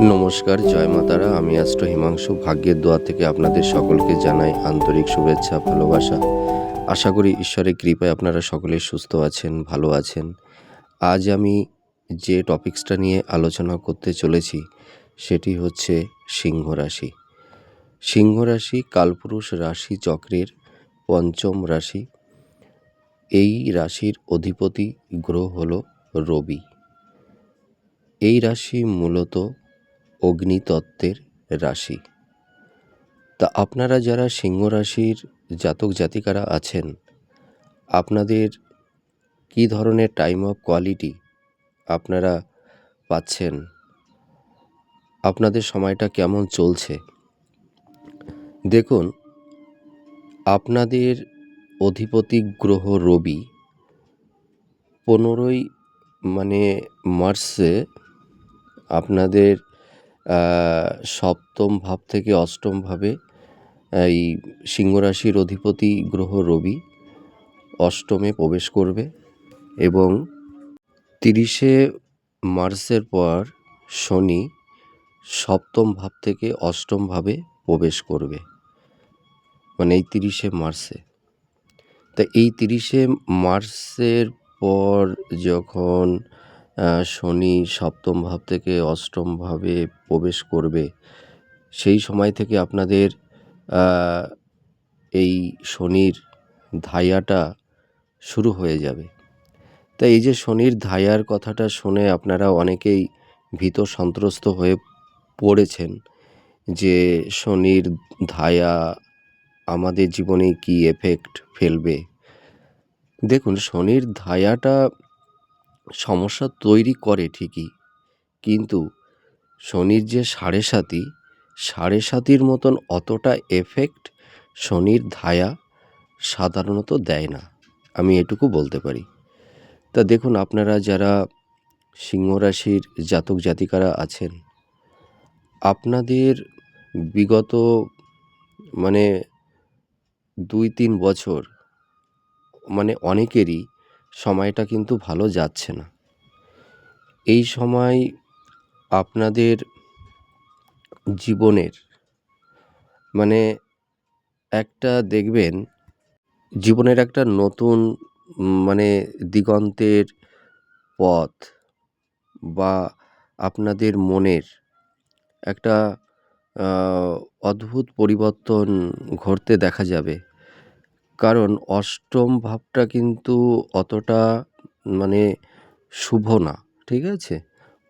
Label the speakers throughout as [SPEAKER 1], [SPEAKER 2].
[SPEAKER 1] নমস্কার, জয় মাতারা আমি অ্যাস্ট্রো হিমাংশু। ভাগ্যের দোয়া থেকে আপনাদের সকলকে জানাই আন্তরিক শুভেচ্ছা, ভালোবাসা। আশা করি ঈশ্বরের কৃপায় আপনারা সকলে সুস্থ আছেন, ভালো আছেন। আজ আমি যে টপিক্সটা নিয়ে আলোচনা করতে চলেছি, সেটি হচ্ছে সিংহ রাশি। সিংহ রাশি কালপুরুষ রাশি চক্রের পঞ্চম রাশি। এই রাশির অধিপতি গ্রহ হল রবি। এই রাশি মূলত অগ্নিতত্ত্বের রাশি। তা আপনারা যারা সিংহ রাশির জাতক জাতিকারা আছেন, আপনাদের কী ধরনের টাইম অফ কোয়ালিটি আপনারা পাচ্ছেন? আপনাদের সময়টা কেমন চলছে? দেখুন, আপনাদের অধিপতি গ্রহ রবি পনেরোই মানে মার্চে আপনাদের সপ্তম ভাব থেকে অষ্টম ভাবে এই সিংহ রাশির অধিপতি গ্রহ রবি অষ্টমে প্রবেশ করবে এবং তিরিশে মার্চের পর শনি সপ্তম ভাব থেকে অষ্টম ভাবে প্রবেশ করবে। মানে এই তিরিশে মার্চে। তা এই তিরিশে মার্চের পর যখন শনি সপ্তম ভাব থেকে অষ্টম ভাবে প্রবেশ করবে। সেই সময় থেকে আপনাদের এই শনির ধায়াটা শুরু হয়ে যাবে। তাই এই যে শনির ধায়ার কথাটা শুনে আপনারা অনেকেই ভীত সন্ত্রস্ত হয়ে পড়েছেন যে শনির ধায়া আমাদের জীবনে কি এফেক্ট ফেলবে। দেখুন, শনির ধায়াটা সমস্যা তৈরি করে ঠিকই। কিন্তু শনির যে সাড়ে সাতি, সাড়ে সাতির মতন অতটা এফেক্ট শনির ধায়া সাধারণত দেয় না। আমি এটুকু বলতে পারি। তা দেখুন, আপনারা যারা সিংহ রাশির জাতক জাতিকারা আছেন, আপনাদের বিগত মানে দুই তিন বছর মানে অনেকেরই সময়টা কিন্তু ভালো যাচ্ছে না। এই সময় আপনাদের জীবনের মানে একটা দেখবেন, জীবনের একটা নতুন মানে দিগন্তের পথ বা আপনাদের মনের একটা অদ্ভুত পরিবর্তন ঘটতে দেখা যাবে। কারণ অষ্টম ভাবটা কিন্তু অতটা মানে শুভ না, ঠিক আছে?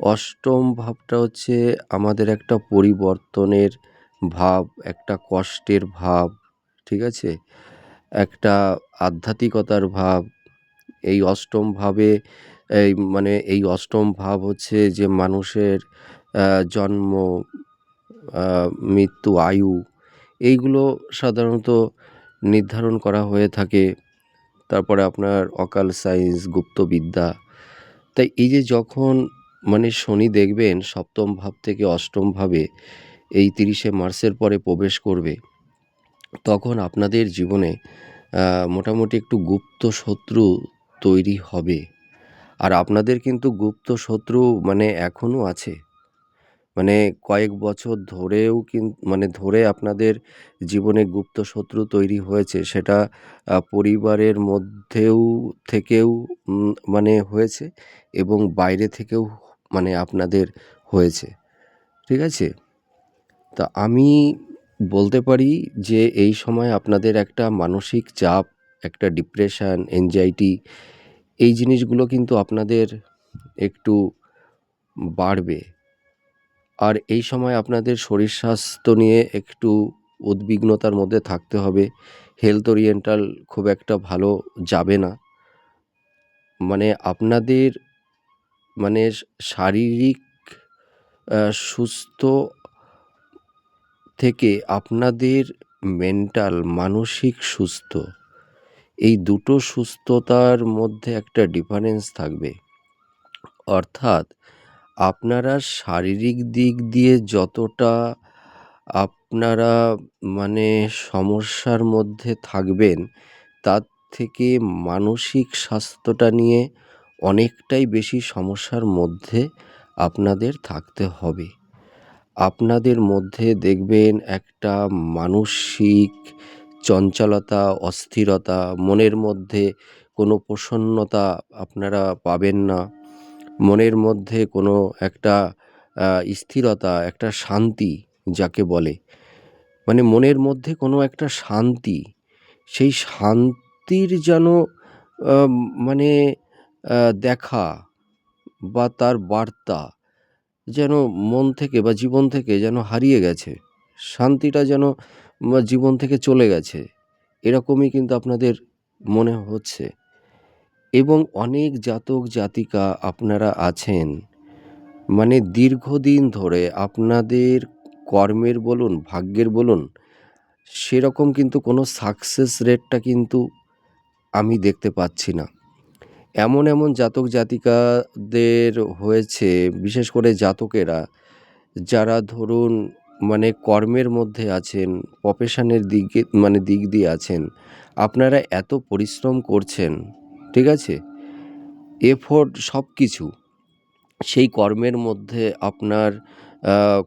[SPEAKER 1] অষ্টম ভাবটা হচ্ছে আমাদের একটা পরিবর্তনের ভাব, একটা কষ্টের ভাব, ঠিক আছে? একটা আধ্যাত্মিকতার ভাব। এই অষ্টম ভাবে, এই মানে এই অষ্টম ভাব হচ্ছে যে মানুষের জন্ম মৃত্যু, আয়ু, এইগুলো সাধারণত নির্ধারণ করা হয়ে থাকে। তারপরে আপনার অকাল সায়েন্স গুপ্তবিদ্যা। তাই এই যে যখন মানে শনি দেখবেন, সপ্তম ভাব থেকে অষ্টম ভাবে এই তিরিশে মার্চের পরে প্রবেশ করবে, তখন আপনাদের জীবনে মোটামুটি একটু গুপ্ত শত্রু তৈরি হবে। আর আপনাদের কিন্তু গুপ্ত শত্রু মানে এখনও আছে। মানে কয়েক বছর ধরেও কিন মানে ধরে আপনাদের জীবনে গুপ্ত শত্রু তৈরি হয়েছে, সেটা পরিবারের মধ্যেও থেকেও মানে হয়েছে এবং বাইরে থেকেও মানে আপনাদের হয়েছে। ঠিক আছে? তা আমি বলতে পারি যে এই সময় আপনাদের একটা মানসিক চাপ, একটা ডিপ্রেশান এনজাইটি এই জিনিসগুলো কিন্তু আপনাদের একটু বাড়বে। আর এই সময় আপনাদের শরীর স্বাস্থ্য নিয়ে একটু উদ্বিগ্নতার মধ্যে থাকতে হবে। হেলথ ওরিয়েন্টাল খুব একটা ভালো যাবে না। মানে আপনাদের মানে শারীরিক সুস্থ থেকে আপনাদের মেন্টাল মানসিক সুস্থ, এই দুটো সুস্থতার মধ্যে একটা ডিফারেন্স থাকবে। অর্থাৎ আপনারা শারীরিক দিক দিয়ে যতটা আপনারা মানে সমস্যার মধ্যে থাকবেন, তার থেকে মানসিক স্বাস্থ্যটা নিয়ে অনেকটাই বেশি সমস্যার মধ্যে আপনাদের থাকতে হবে। আপনাদের মধ্যে দেখবেন একটা মানসিক চঞ্চলতা, অস্থিরতা, মনের মধ্যে কোনো প্রসন্নতা আপনারা পাবেন না। মনের মধ্যে কোনো একটা স্থিরতা, একটা শান্তি যাকে বলে। মানে মনের মধ্যে কোনো একটা শান্তি, সেই শান্তির যেন মানে দেখা বা তার বার্তা যেন মন থেকে বা জীবন থেকে যেন হারিয়ে গেছে। শান্তিটা যেন জীবন থেকে চলে গেছে। এরকমই কিন্তু আপনাদের মনে হচ্ছে। এবং অনেক জাতক জাতিকা আপনারা আছেন। মানে দীর্ঘদিন ধরে আপনাদের কর্মের বলুন, ভাগ্যের বলুন, সেরকম কিন্তু কোনো সাকসেস রেটটা কিন্তু আমি দেখতে পাচ্ছি না। এমন এমন জাতক জাতিকাদের হয়েছে, বিশেষ করে জাতকেরা, যারা ধরুন মানে কর্মের মধ্যে আছেন প্রফেশনের দিকে মানে দিক দিয়ে আছেন। আপনারা এত পরিশ্রম করছেন ঠিক আছে? এফোর্ট সব কিছু সেই কর্মের মধ্যে আপনার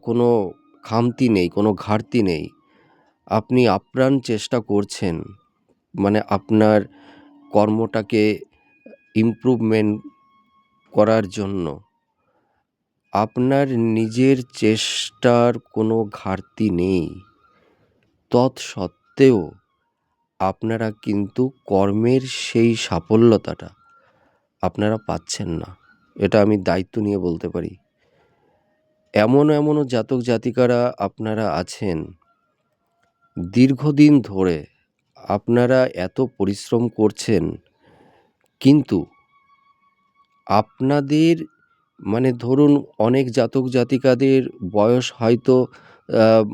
[SPEAKER 1] কোনো খামতি নেই, কোনো ঘাটতি নেই। আপনি আপ্রাণ চেষ্টা করছেন মানে আপনার কর্মটাকে ইমপ্রুভমেন্ট করার জন্য। আপনার নিজের চেষ্টার কোনো ঘাটতি নেই। তৎসত্ত্বেও আপনারা কিন্তু কর্মের সেই সাফল্যতাটা আপনারা পাচ্ছেন না। এটা আমি দায়িত্ব নিয়ে বলতে পারি। এমন এমনও জাতক জাতিকারা আপনারা আছেন, দীর্ঘদিন ধরে আপনারা এত পরিশ্রম করছেন, কিন্তু আপনাদের মানে ধরুন অনেক জাতক জাতিকাদের বয়স হয়তো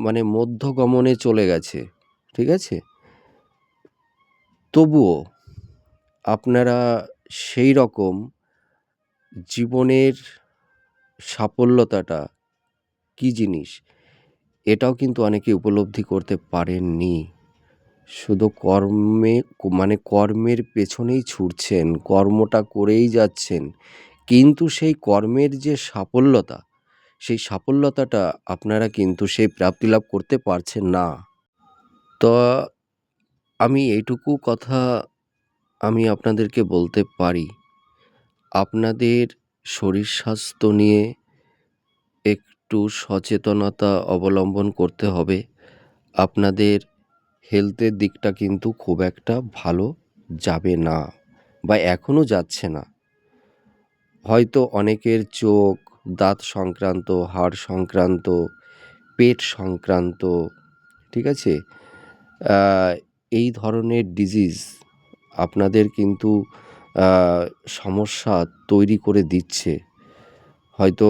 [SPEAKER 1] মানে মধ্যগমনে চলে গেছে, ঠিক আছে? তবুও আপনারা সেই রকম জীবনের সাফল্যতাটা কী জিনিস? এটাও কিন্তু অনেকে উপলব্ধি করতে পারেননি। শুধু কর্মে মানে কর্মের পেছনেই ছুটছেন, কর্মটা করেই যাচ্ছেন। কিন্তু সেই কর্মের যে সাফল্যতা, সেই সাফল্যতাটা আপনারা কিন্তু সেই প্রাপ্তি লাভ করতে পারছেন না। তো আমি এইটুকু কথা আমি আপনাদেরকে বলতে পারি। আপনাদের শরীর স্বাস্থ্য নিয়ে একটু সচেতনতা অবলম্বন করতে হবে। আপনাদের হেলথের দিকটা কিন্তু খুব একটা ভালো যাবে না বা এখনও যাচ্ছে না। হয়তো অনেকের চোখ, দাঁত সংক্রান্ত, হাড় সংক্রান্ত, পেট সংক্রান্ত, ঠিক আছে? এই ধরনের ডিজিজ আপনাদের কিন্তু সমস্যা তৈরি করে দিচ্ছে। হয়তো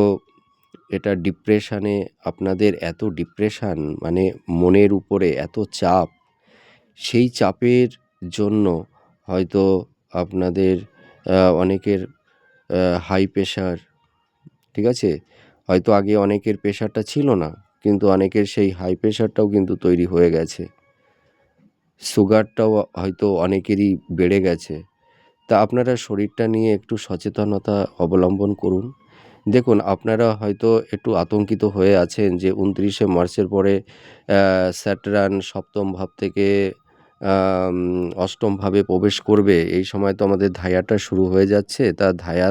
[SPEAKER 1] এটা ডিপ্রেশানে আপনাদের এত ডিপ্রেশান মানে মনের উপরে এত চাপ, সেই চাপের জন্য হয়তো আপনাদের অনেকের হাই প্রেশার ঠিক আছে? হয়তো আগে অনেকের প্রেশারটা ছিল না, কিন্তু অনেকের সেই হাই প্রেশারটাও কিন্তু তৈরি হয়ে গেছে। সুগারটাও হয়তো অনেকেরই বেড়ে গেছে। তা আপনারা শরীরটা নিয়ে একটু সচেতনতা অবলম্বন করুন। দেখুন, আপনারা হয়তো একটু আতঙ্কিত হয়ে আছেন যে উনত্রিশে মার্চের পরে স্যাটার্ন সপ্তম ভাব থেকে অষ্টম ভাবে প্রবেশ করবে। এই সময় তো আমাদের ধায়াটা শুরু হয়ে যাচ্ছে। তা ধায়া,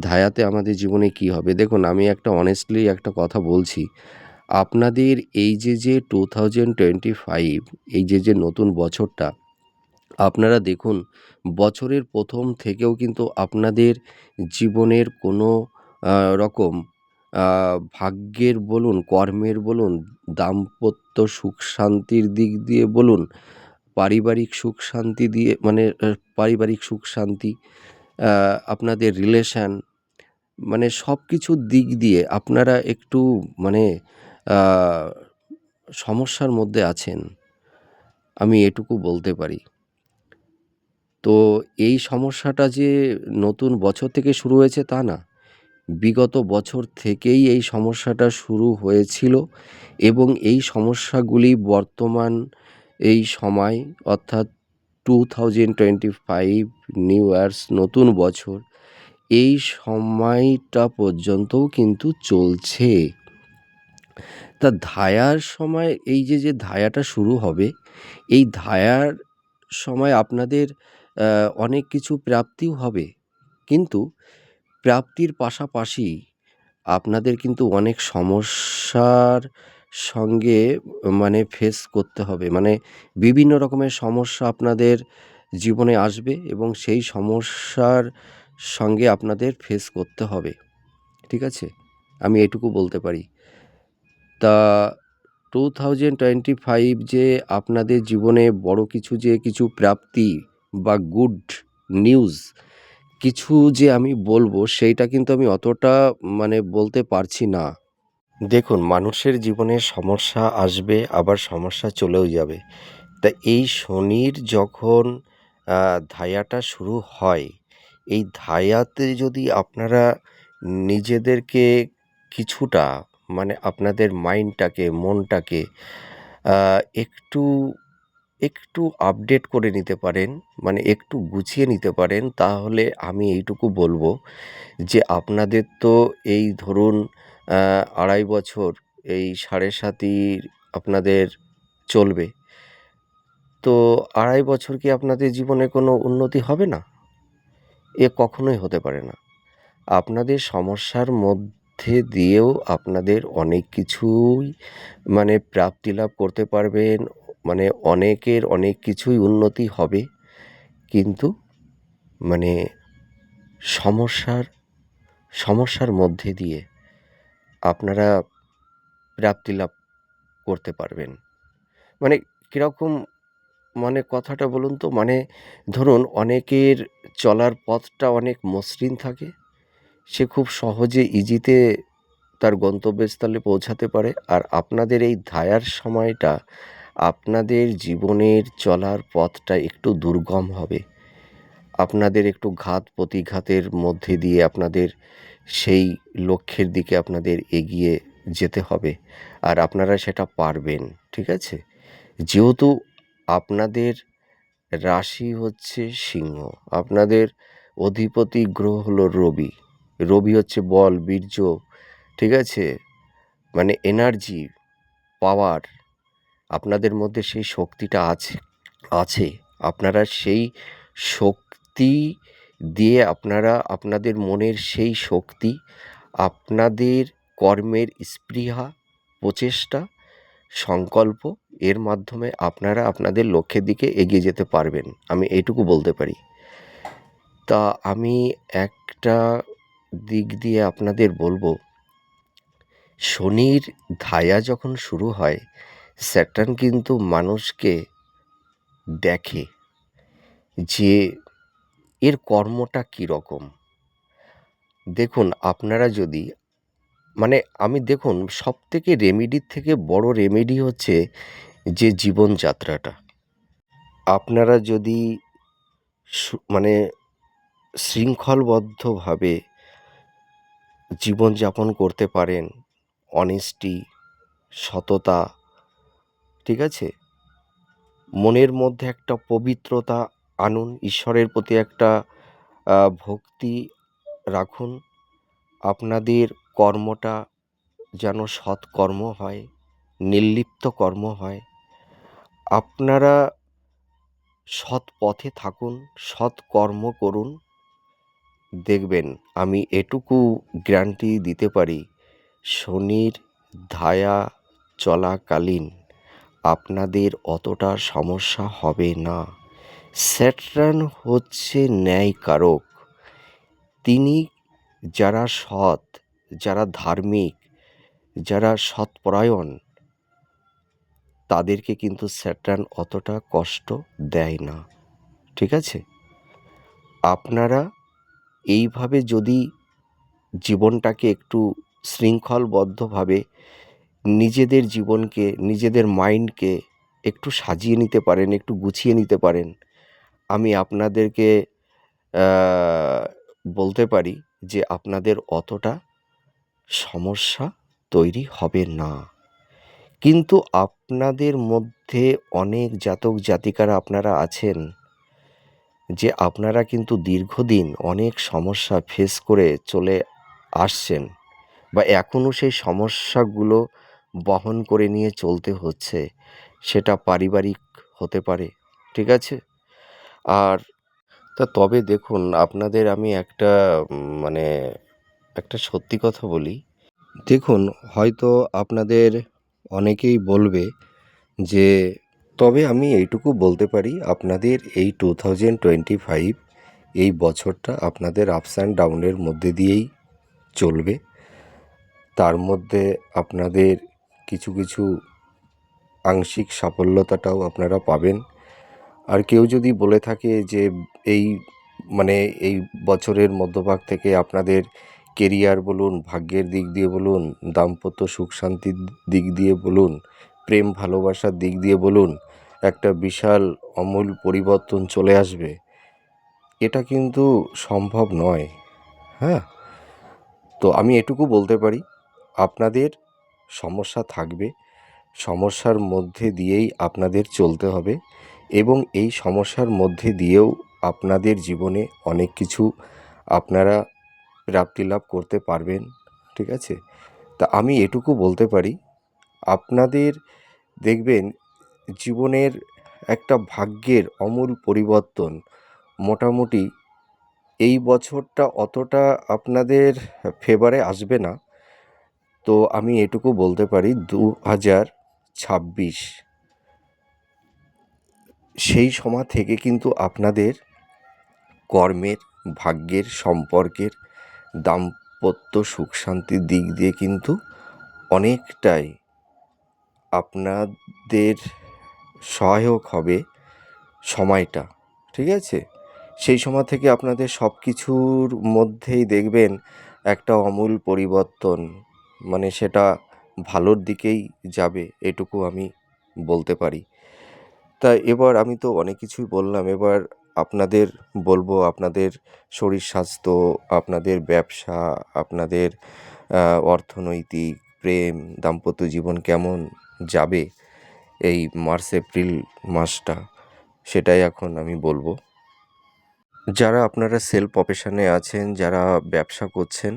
[SPEAKER 1] ধায়াতে আমাদের জীবনে কী হবে? দেখুন, আমি একটা অনেস্টলি একটা কথা বলছি। আপনাদের এই যে যে টু থাউজেন্ড টোয়েন্টি ফাইভ এই যে যে নতুন বছরটা, আপনারা দেখুন, বছরের প্রথম থেকেও কিন্তু আপনাদের জীবনের কোনো রকম ভাগ্যের বলুন, কর্মের বলুন, দাম্পত্য সুখ শান্তির দিক দিয়ে বলুন, পারিবারিক সুখ শান্তি দিয়ে মানে পারিবারিক সুখ শান্তি আপনাদের রিলেশান মানে সব কিছুর দিক দিয়ে আপনারা একটু মানে সমস্যার মধ্যে আছেন, আমি এটুকু বলতে পারি। তো এই সমস্যাটা যে নতুন বছর থেকে শুরু হয়েছে তা না। বিগত বছর থেকেই এই সমস্যাটা শুরু হয়েছিল এবং এই সমস্যাগুলি বর্তমান এই সময়, অর্থাৎ two thousand twenty five new years নতুন বছর, এই সময়টা পর্যন্তও কিন্তু চলছে। তা ধায়ার সময় এই যে, যে ধায়াটা শুরু হবে, এই ধায়ার সময় আপনাদের অনেক কিছু প্রাপ্তিও হবে। কিন্তু প্রাপ্তির পাশাপাশি আপনাদের কিন্তু অনেক সমস্যার সঙ্গে মানে ফেস করতে হবে। মানে বিভিন্ন রকমের সমস্যা আপনাদের জীবনে আসবে এবং সেই সমস্যার সঙ্গে আপনাদের ফেস করতে হবে। ঠিক আছে? আমি এটুকু বলতে পারি। তা 2025 যে আপনাদের জীবনে বড় কিছু যে কিছু প্রাপ্তি বা গুড নিউজ কিছু যে আমি বলব সেইটা কিন্তু আমি অতটা মানে বলতে পারছি না। দেখুন মানুষের জীবনে সমস্যা আসবে আবার সমস্যা চলেও যাবে। তা এই শনির যখন ধায়াটা শুরু হয়, এই ধায়াতে যদি আপনারা নিজেদেরকে কিছুটা মানে আপনাদের মাইন্ডটাকে, মনটাকে একটু, একটু আপডেট করে নিতে পারেন, মানে একটু গুছিয়ে নিতে পারেন তাহলে আমি এইটুকু বলব যে আপনাদের তো এই ধরুন আড়াই বছর এই সাড়ে সাতির আপনাদের চলবে। তো আড়াই বছর কি আপনাদের জীবনে কোনো উন্নতি হবে না? এ কখনোই হতে পারে না। আপনাদের সমস্যার মধ্যে দিয়েও আপনাদের অনেক কিছুই মানে প্রাপ্তি লাভ করতে পারবেন। মানে অনেকের অনেক কিছুই উন্নতি হবে। কিন্তু মানে সমস্যার, সমস্যার মধ্যে দিয়ে আপনারা প্রাপ্তি লাভ করতে পারবেন। মানে কীরকম মানে কথাটা বলুন তো? মানে ধরুন অনেকের চলার পথটা অনেক মসৃণ থাকে। সে খুব সহজে ইজিতে তার গন্তব্যস্থলে পৌঁছাতে পারে। আর আপনাদের এই ধায়ার সময়টা আপনাদের জীবনের চলার পথটা একটু দুর্গম হবে। আপনাদের একটু ঘাত প্রতিঘাতের মধ্যে দিয়ে আপনাদের সেই লক্ষ্যের দিকে আপনাদের এগিয়ে যেতে হবে। আর আপনারা সেটা পারবেন। ঠিক আছে? যেহেতু আপনাদের রাশি হচ্ছে সিংহ, আপনাদের অধিপতি গ্রহ হলো রবি। রবি হচ্ছে বল, বীর্য, ঠিক আছে? মানে এনার্জি, পাওয়ার আপনাদের মধ্যে সেই শক্তিটা আছে, আছে। আপনারা সেই শক্তি দিয়ে আপনারা আপনাদের মনের সেই শক্তি, আপনাদের কর্মের স্পৃহা, প্রচেষ্টা, সংকল্প এর মাধ্যমে আপনারা আপনাদের লক্ষ্যের দিকে এগিয়ে যেতে পারবেন। আমি এইটুকু বলতে পারি। তা আমি একটা দিক দিয়ে আপনাদের বলব শনির ধায়া যখন শুরু হয়, স্যাটার্ন কিন্তু মানুষকে দেখে যে এর কর্মটা কীরকম। দেখুন আপনারা যদি মানে আমি দেখুন সব থেকে রেমেডির থেকে বড় রেমেডি হচ্ছে যে জীবনযাত্রাটা। আপনারা যদি মানে শৃঙ্খলবদ্ধভাবে জীবনযাপন করতে পারেন, অনেস্টি, সততা, ঠিক আছে? মনের মধ্যে একটা পবিত্রতা আনুন, ঈশ্বরের প্রতি একটা ভক্তি রাখুন। আপনাদের কর্মটা যেন সৎকর্ম হয়, নির্লিপ্ত কর্ম হয়। আপনারা সৎ পথে থাকুন, সৎ কর্ম করুন। দেখবেন আমি এটুকু গ্যারান্টি দিতে পারি, শনির ধায়া চলাকালীন আপনাদের অতটা সমস্যা হবে না। স্যাটার্ন হচ্ছে ন্যায়কারক। তিনি যারা সৎ, যারা ধার্মিক, যারা সৎপরায়ণ তাদেরকে কিন্তু স্যাটার্ন অতটা কষ্ট দেয় না। ঠিক আছে? আপনারা এইভাবে যদি জীবনটাকে একটু শৃঙ্খলবদ্ধভাবে নিজেদের জীবনকে, নিজেদের মাইন্ডকে একটু সাজিয়ে নিতে পারেন, একটু গুছিয়ে নিতে পারেন, আমি আপনাদেরকে বলতে পারি যে আপনাদের অতটা সমস্যা তৈরি হবে না। কিন্তু আপনাদের মধ্যে অনেক জাতক জাতিকারা আপনারা আছেন যে আপনারা কিন্তু দীর্ঘদিন অনেক সমস্যা ফেস করে চলে আসছেন বা এখনও সেই সমস্যাগুলো বহন করে নিয়ে চলতে হচ্ছে, সেটা পারিবারিক হতে পারে, ঠিক আছে? আর তা তবে দেখুন, আপনাদের আমি একটা মানে একটা সত্যি কথা বলি। দেখুন, হয়তো আপনাদের অনেকেই বলবে যে তবে আমি এইটুকু বলতে পারি, আপনাদের এই টু থাউজেন্ড টোয়েন্টি ফাইভ এই বছরটা আপনাদের আপস অ্যান্ড ডাউনের মধ্যে দিয়েই চলবে। তার মধ্যে আপনাদের কিছু কিছু আংশিক সাফল্যতাটাও আপনারা পাবেন। আর কেউ যদি বলে থাকে যে এই মানে এই বছরের মধ্যভাগ থেকে আপনাদের কেরিয়ার বলুন, ভাগ্যের দিক দিয়ে বলুন, দাম্পত্য সুখ শান্তির দিক দিয়ে বলুন, প্রেম ভালোবাসার দিক দিয়ে বলুন একটা বিশাল অমূল পরিবর্তন চলে আসবে। এটা কিন্তু সম্ভব নয় হ্যাঁ? তো আমি এটুকু বলতে পারি, আপনাদের সমস্যা থাকবে, সমস্যার মধ্যে দিয়েই আপনাদের চলতে হবে এবং এই সমস্যার মধ্যে দিয়েও আপনাদের জীবনে অনেক কিছু আপনারা প্রাপ্তি লাভ করতে পারবেন, ঠিক আছে? তা আমি এটুকু বলতে পারি, আপনাদের দেখবেন জীবনের একটা ভাগ্যের অমূল পরিবর্তন। মোটামুটি এই বছরটা অতটা আপনাদের ফেভারে আসবে না। তো আমি এটুকু বলতে পারি দু হাজার ছাব্বিশ। সেই সময় থেকে কিন্তু আপনাদের কর্মের, ভাগ্যের সম্পর্কের দাম্পত্য সুখ শান্তির দিক দিয়ে কিন্তু অনেকটাই আপনাদের সহায়ক হবে সময়টা, ঠিক আছে? সেই সময় থেকে আপনাদের সব কিছুর মধ্যেই দেখবেন একটা অমূল পরিবর্তন মানে সেটা ভালোর দিকেই যাবে, এটুকু আমি বলতে পারি। তা এবার আমি তো অনেক কিছুই বললাম, এবার আপনাদের বলব আপনাদের শরীর স্বাস্থ্য, আপনাদের ব্যবসা, আপনাদের অর্থনৈতিক, প্রেম, দাম্পত্য জীবন কেমন যাবে? এই মার্চ, এপ্রিল মাসটা, সেটাই এখন আমি বলব। যারা আপনারা সেল প্রফেশনে আছেন, যারা ব্যবসা করছেন,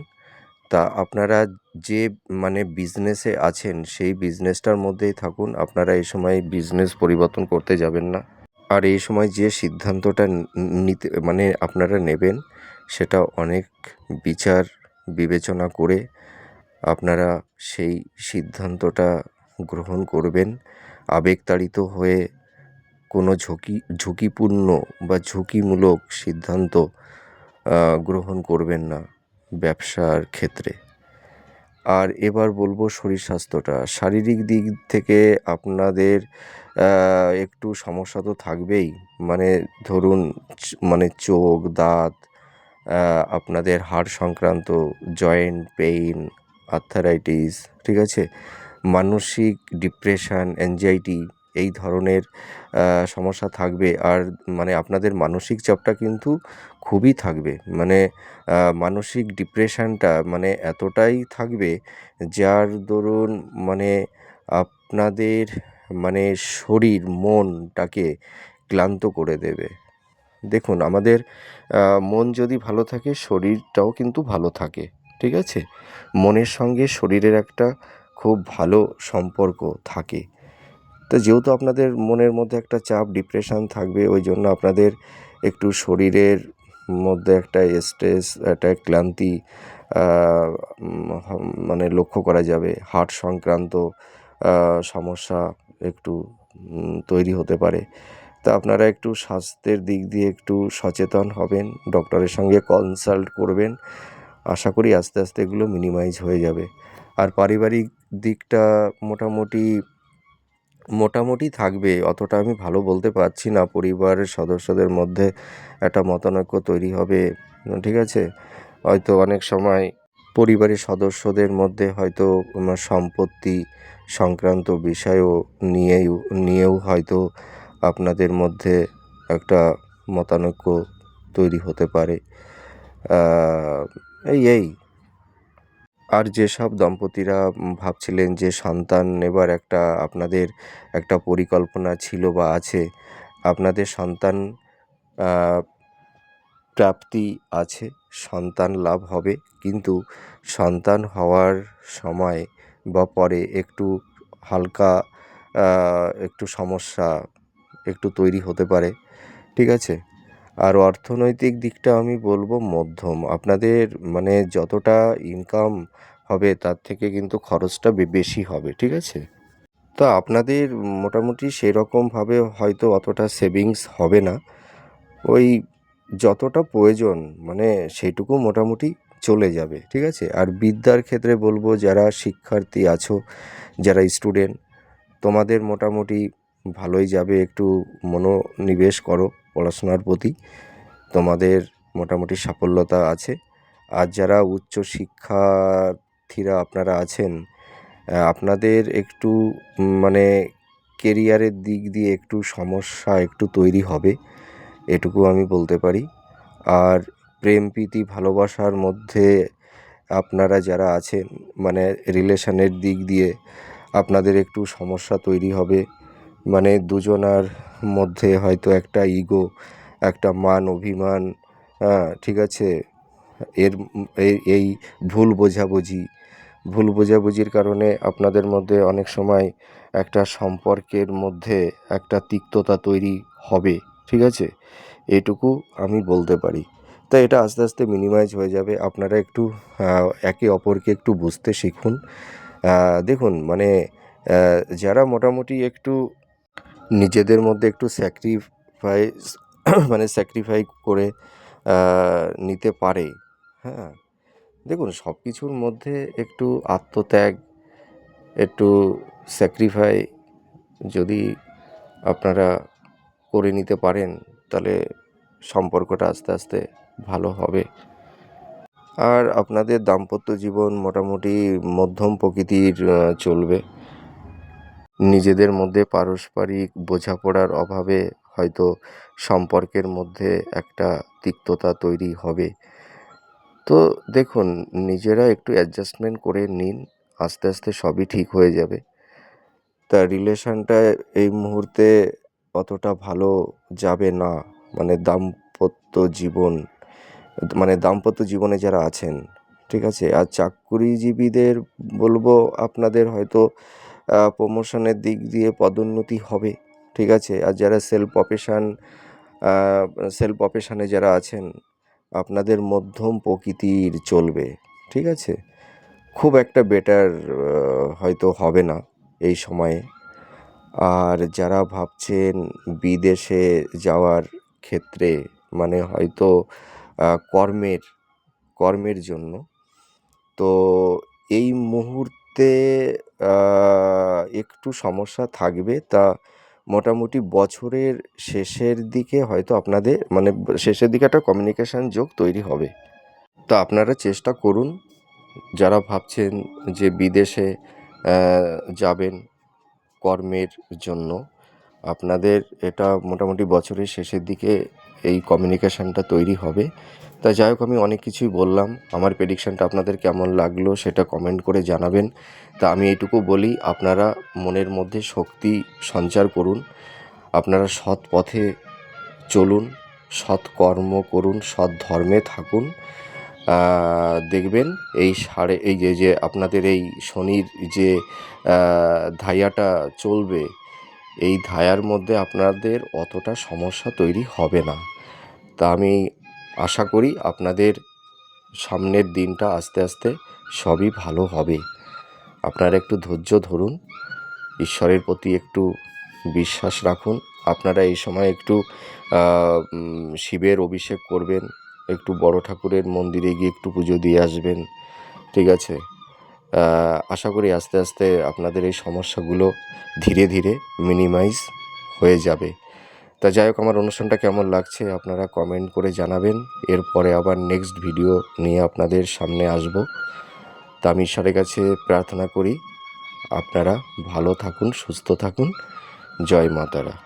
[SPEAKER 1] তা আপনারা যে মানে বিজনেসে আছেন, সেই বিজনেসটার মধ্যেই থাকুন। আপনারা এই সময় বিজনেস পরিবর্তন করতে যাবেন না। আর এই সময় যে সিদ্ধান্তটা নিতে মানে আপনারা নেবেন, সেটা অনেক বিচার, বিবেচনা করে আপনারা সেই সিদ্ধান্তটা গ্রহণ করবেন। আবেগতাড়িত হয়ে কোনো ঝুঁকি, ঝুঁকিপূর্ণ বা ঝুঁকিমূলক সিদ্ধান্ত গ্রহণ করবেন না ব্যবসার ক্ষেত্রে। আর এবার বলব শরীর স্বাস্থ্যটা। শারীরিক দিক থেকে আপনাদের একটু সমস্যা তো থাকবেই। মানে ধরুন মানে চোখ, দাঁত আপনাদের হাড় সংক্রান্ত জয়েন্ট পেইন, আর্থারাইটিস, ঠিক আছে? মানসিক ডিপ্রেশান অ্যাংজাইটি এই ধরনের সমস্যা থাকবে। আর মানে আপনাদের মানসিক চাপটা কিন্তু খুবই থাকবে। মানে মানসিক ডিপ্রেশানটা মানে এতটাই থাকবে যার দরুন মানে আপনাদের মানে শরীর, মনটাকে ক্লান্ত করে দেবে। দেখুন, আমাদের মন যদি ভালো থাকে, শরীরটাও কিন্তু ভালো থাকে, ঠিক আছে? মনের সঙ্গে শরীরের একটা খুব ভালো সম্পর্ক থাকে। তো যেহেতু আপনাদের মনের মধ্যে একটা চাপ ডিপ্রেশান থাকবে, ওই জন্য আপনাদের একটু শরীরের মধ্যে একটা স্ট্রেস একটা ক্লান্তি মানে লক্ষ্য করা যাবে। হার্ট সংক্রান্ত সমস্যা একটু তৈরি হতে পারে। তা আপনারা একটু স্বাস্থ্যের দিক দিয়ে একটু সচেতন হবেন ডক্টরের সঙ্গে কনসাল্ট করবেন। আশা করি আস্তে আস্তে এগুলো মিনিমাইজ হয়ে যাবে। আর পারিবারিক দিকটা মোটামুটি মোটামুটি থাকবে, অতটা আমি ভালো বলতে পারছি না। পরিবারের সদস্যদের মধ্যে একটা মতানৈক্য তৈরি হবে, ঠিক আছে? হয়তো অনেক সময় পরিবারের সদস্যদের মধ্যে হয়তো সম্পত্তি সংক্রান্ত বিষয়ও নিয়েও নিয়েও হয়তো আপনাদের মধ্যে একটা মতানৈক্য তৈরি হতে পারে। এই এই। আর যেসব দম্পতিরা ভাবছিলেন যে সন্তান নেবার একটা আপনাদের একটা পরিকল্পনা ছিল বা আছে, আপনাদের সন্তান প্রাপ্তি আছে, সন্তান লাভ হবে, কিন্তু সন্তান হওয়ার সময় বা পরে একটু হালকা একটু সমস্যা একটু তৈরি হতে পারে, ঠিক আছে? আর অর্থনৈতিক দিকটা আমি বলব মধ্যম। আপনাদের মানে যতটা ইনকাম হবে তার থেকে কিন্তু খরচটা বেশি হবে, ঠিক আছে? তো আপনাদের মোটামুটি সেরকমভাবে হয়তো অতটা সেভিংস হবে না। ওই যতটা প্রয়োজন মানে সেইটুকু মোটামুটি চলে যাবে, ঠিক আছে? আর বিদ্যার ক্ষেত্রে বলব যারা শিক্ষার্থী আছো, যারা স্টুডেন্ট তোমাদের মোটামুটি ভালোই যাবে, একটু মনোনিবেশ করো। পড়াশোনার প্রতি তোমাদের মোটামুটি সাফল্যতা আছে। আর যারা উচ্চ শিক্ষার্থীরা আপনারা আছেন আপনাদের একটু মানে কেরিয়ারের দিক দিয়ে একটু সমস্যা একটু তৈরি হবে, এটুকু আমি বলতে পারি। আর প্রেম, প্রীতি, ভালোবাসার মধ্যে আপনারা যারা আছেন মানে রিলেশনের দিক দিয়ে আপনাদের একটু সমস্যা তৈরি হবে। মানে দুজনার মধ্যে হয়তো একটা ইগো একটা মান, অভিমান হ্যাঁ ঠিক আছে? এর এই ভুল বোঝাবুঝি। ভুল বোঝাবুঝির কারণে আপনাদের মধ্যে অনেক সময় একটা সম্পর্কের মধ্যে একটা তিক্ততা তৈরি হবে, ঠিক আছে? এটুকু আমি বলতে পারি। তা এটা আস্তে আস্তে মিনিমাইজ হয়ে যাবে। আপনারা একটু একে অপরকে একটু বুঝতে শিখুন। দেখুন মানে যারা মোটামুটি একটু নিজেদের মধ্যে একটু স্যাক্রিফাইস মানে স্যাক্রিফাই করে নিতে পারে। হ্যাঁ? দেখুন সব কিছুর মধ্যে একটু আত্মত্যাগ, একটু স্যাক্রিফাই যদি আপনারা করে নিতে পারেন, তাহলে সম্পর্কটা আস্তে আস্তে ভালো হবে। আর আপনাদের দাম্পত্য জীবন মোটামুটি মধ্যম প্রকৃতির চলবে। নিজেদের মধ্যে পারস্পরিক বোঝাপড়ার অভাবে হয়তো সম্পর্কের মধ্যে একটা তিক্ততা তৈরি হবে। তো দেখুন, নিজেরা একটু অ্যাডজাস্টমেন্ট করে নিন, আস্তে আস্তে সবই ঠিক হয়ে যাবে। তা রিলেশানটা এই মুহূর্তে অতটা ভালো যাবে না। মানে দাম্পত্য জীবন মানে দাম্পত্য জীবনে যারা আছেন, ঠিক আছে? আর চাকুরিজীবীদের বলব, আপনাদের হয়তো প্রমোশনের দিক দিয়ে পদোন্নতি হবে, ঠিক আছে? আর যারা সেলফ প্রফেশন সেলফ প্রফেশনে যারা আছেন, আপনাদের মধ্যম প্রকৃতির চলবে, ঠিক আছে? খুব একটা বেটার হয়তো হবে না এই সময়ে। আর যারা ভাবছেন বিদেশে যাওয়ার ক্ষেত্রে মানে হয়তো কর্মের কর্মের জন্য, তো এই মুহূর্তে একটু সমস্যা থাকবে। তা মোটামুটি বছরের শেষের দিকে হয়তো আপনাদের মানে শেষের দিকে একটা কমিউনিকেশান যোগ তৈরি হবে। তো আপনারা চেষ্টা করুন, যারা ভাবছেন যে বিদেশে যাবেন কর্মের জন্য, আপনাদের এটা মোটামুটি বছরের শেষের দিকে এই কমিউনিকেশানটা তৈরি হবে। তা যাই হোক, আমি অনেক কিছুই বললাম। আমার প্রেডিকশানটা আপনাদের কেমন লাগল সেটা কমেন্ট করে জানাবেন। তা আমি এইটুকু বলি, আপনারা মনের মধ্যে শক্তি সঞ্চার করুন। আপনারা সৎ পথে চলুন, সৎ কর্ম করুন, সৎ ধর্মে থাকুন। দেখবেন এই সাড়ে, এই যে যে আপনাদের এই শনির যে ধাইয়াটা চলবে, এই ধায়ার মধ্যে আপনাদের অতটা সমস্যা তৈরি হবে না। তা আমি আশা করি আপনাদের সামনের দিনটা আস্তে আস্তে সবই ভালো হবে। আপনারা একটু ধৈর্য ধরুন, ঈশ্বরের প্রতি একটু বিশ্বাস রাখুন। আপনারা এই সময় একটু শিবের অভিষেক করবেন, একটু বড় ঠাকুরের মন্দিরে গিয়ে একটু পুজো দিয়ে আসবেন, ঠিক আছে? আশা করি আস্তে আস্তে আপনাদের এই সমস্যাগুলো ধীরে ধীরে মিনিমাইজ হয়ে যাবে। তা যাই হোক, আমার অনুষ্ঠানটা কেমন লাগছে আপনারা কমেন্ট করে জানাবেন। এরপরে আবার নেক্সট ভিডিও নিয়ে আপনাদের সামনে আসব। তা আমি ঈশ্বরের কাছে প্রার্থনা করি, আপনারা ভালো থাকুন, সুস্থ থাকুন। জয় মাতারা